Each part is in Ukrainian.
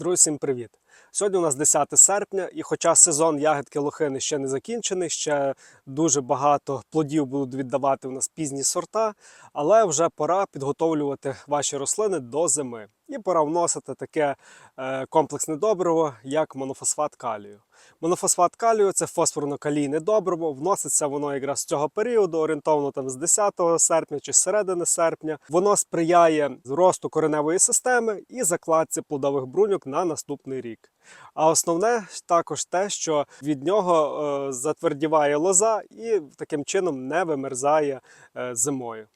Друзі, всім привіт! Сьогодні у нас 10 серпня, і хоча сезон ягідки лохини ще не закінчений, ще дуже багато плодів будуть віддавати у нас пізні сорта, але вже пора підготовлювати ваші рослини до зими. І пора вносити таке е, комплексне добриво, як монофосфат калію. Монофосфат калію це фосфорно-калійне добриво. Вноситься воно якраз з цього періоду, орієнтовно там з 10 серпня чи з середини серпня. Воно сприяє росту кореневої системи і закладці плодових бруньок на наступний рік. А основне також те, що від нього е, затвердіває лоза і таким чином не вимерзає е, зимою.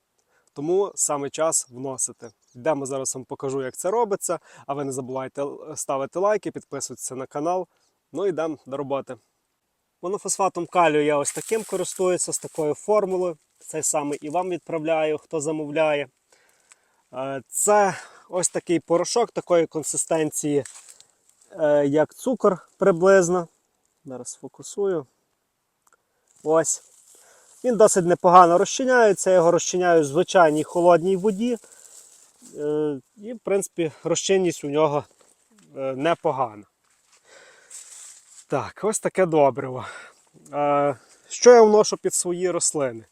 Тому саме час вносити. Йдемо зараз вам покажу, як це робиться. А ви не забувайте ставити лайки, підписуватися на канал. Ну йдемо до роботи. Монофосфатом калію я ось таким користуюся, з такою формулою. Цей саме і вам відправляю, хто замовляє. Е, Це ось такий порошок такої консистенції, як цукор приблизно. Зараз фокусую. Ось. Він досить непогано розчиняється. Я його розчиняю в звичайній холодній воді. Е, І, в принципі, розчинність у нього е, непогана. Так, ось таке добриво. Е, Що я вношу під свої рослини?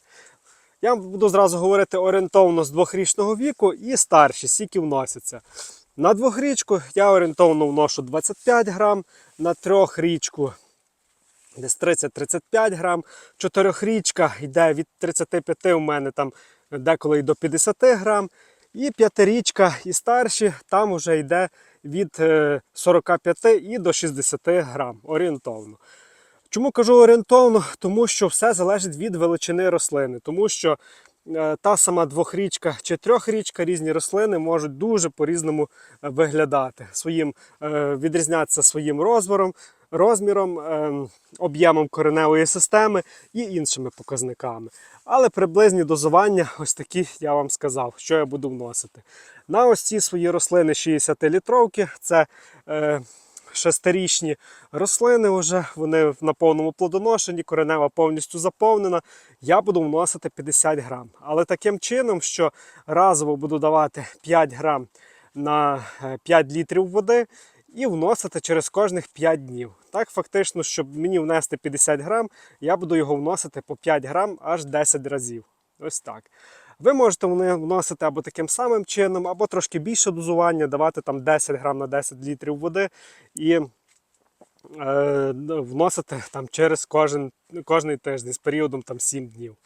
Я буду зразу говорити орієнтовно з двохрічного віку і старші, скільки вносяться. На двохрічку я орієнтовно вношу 25 грам, на трьохрічку десь 30-35 грам. Чотирьохрічка йде від 35 у мене там деколи й до 50 грам. І п'ятирічка і старші там вже йде від е, 45 і до 60 грам орієнтовно. Чому кажу орієнтовно? Тому що все залежить від величини рослини, тому що е, та сама двохрічка чи трьохрічка різні рослини можуть дуже по-різному е, виглядати. Своїм, е, відрізнятися своїм розміром, розміром, е, об'ємом кореневої системи і іншими показниками. Але приблизні дозування, ось такі я вам сказав, що я буду вносити. На ось ці свої рослини 60-літровки, це е, шестирічні рослини вже, вони на повному плодоношенні, коренева повністю заповнена. Я буду вносити 50 грам. Але таким чином, що разово буду давати 5 грам на е, 5 літрів води і вносити через кожних 5 днів. Так, фактично, щоб мені внести 50 грам, я буду його вносити по 5 грам аж 10 разів. Ось так. Ви можете вони вносити або таким самим чином, або трошки більше дозування, давати там 10 грам на 10 літрів води і е, вносити там через кожен, кожний тиждень з періодом там 7 днів.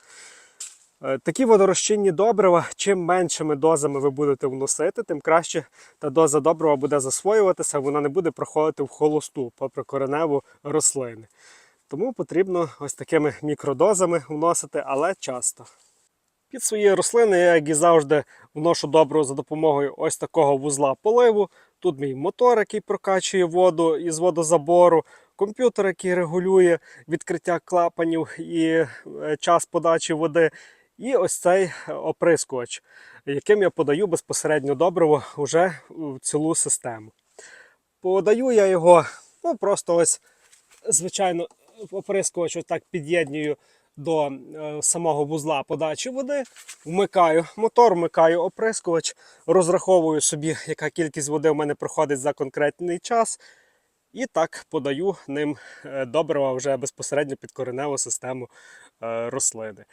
Е, Такі водорозчинні добрива, чим меншими дозами ви будете вносити, тим краще та доза добрива буде засвоюватися, вона не буде проходити в холосту попри кореневу рослини. Тому потрібно ось такими мікродозами вносити, але часто. Під свої рослини я, як і завжди, вношу добриво за допомогою ось такого вузла поливу. Тут мій мотор, який прокачує воду із водозабору, комп'ютер, який регулює відкриття клапанів і е, час подачі води. І ось цей оприскувач, яким я подаю безпосередньо добриво вже в цілу систему. Подаю я його ну, просто ось, звичайно, оприскувач ось так під'єднюю до е, самого вузла подачі води, вмикаю мотор, вмикаю оприскувач, розраховую собі, яка кількість води в мене проходить за конкретний час. І так подаю ним е, добрива вже безпосередньо під кореневу систему е, рослини.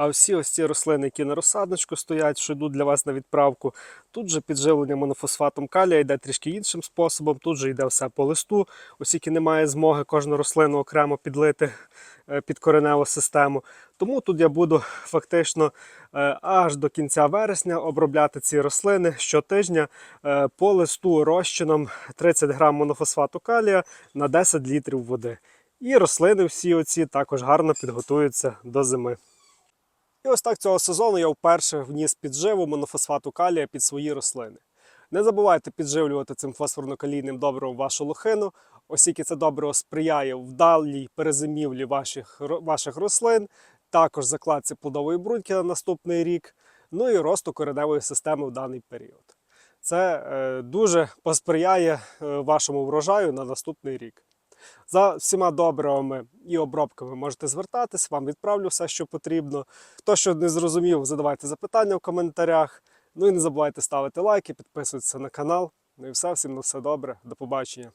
А всі ось ці рослини, які на розсадничку стоять, що йдуть для вас на відправку, тут же підживлення монофосфатом калія йде трішки іншим способом. Тут же йде все по листу, оскільки немає змоги кожну рослину окремо підлити е, під кореневу систему. Тому тут я буду фактично е, аж до кінця вересня обробляти ці рослини щотижня е, по листу розчином 30 грам монофосфату калія на 10 літрів води. І рослини всі оці також гарно підготуються до зими. І ось так цього сезону я вперше вніс підживу монофосфату калія під свої рослини. Не забувайте підживлювати цим фосфорно-калійним добривом вашу лохину, оскільки це добриво сприяє вдалій перезимівлі ваших, ваших рослин, також закладці плодової бруньки на наступний рік, ну і росту кореневої системи в даний період. Це е, дуже посприяє е, вашому врожаю на наступний рік. За всіма добривами і обробками можете звертатись, вам відправлю все, що потрібно. Хто що не зрозумів, задавайте запитання в коментарях. Ну і не забувайте ставити лайки, підписуватися на канал. Ну і все, всім на все добре. До побачення.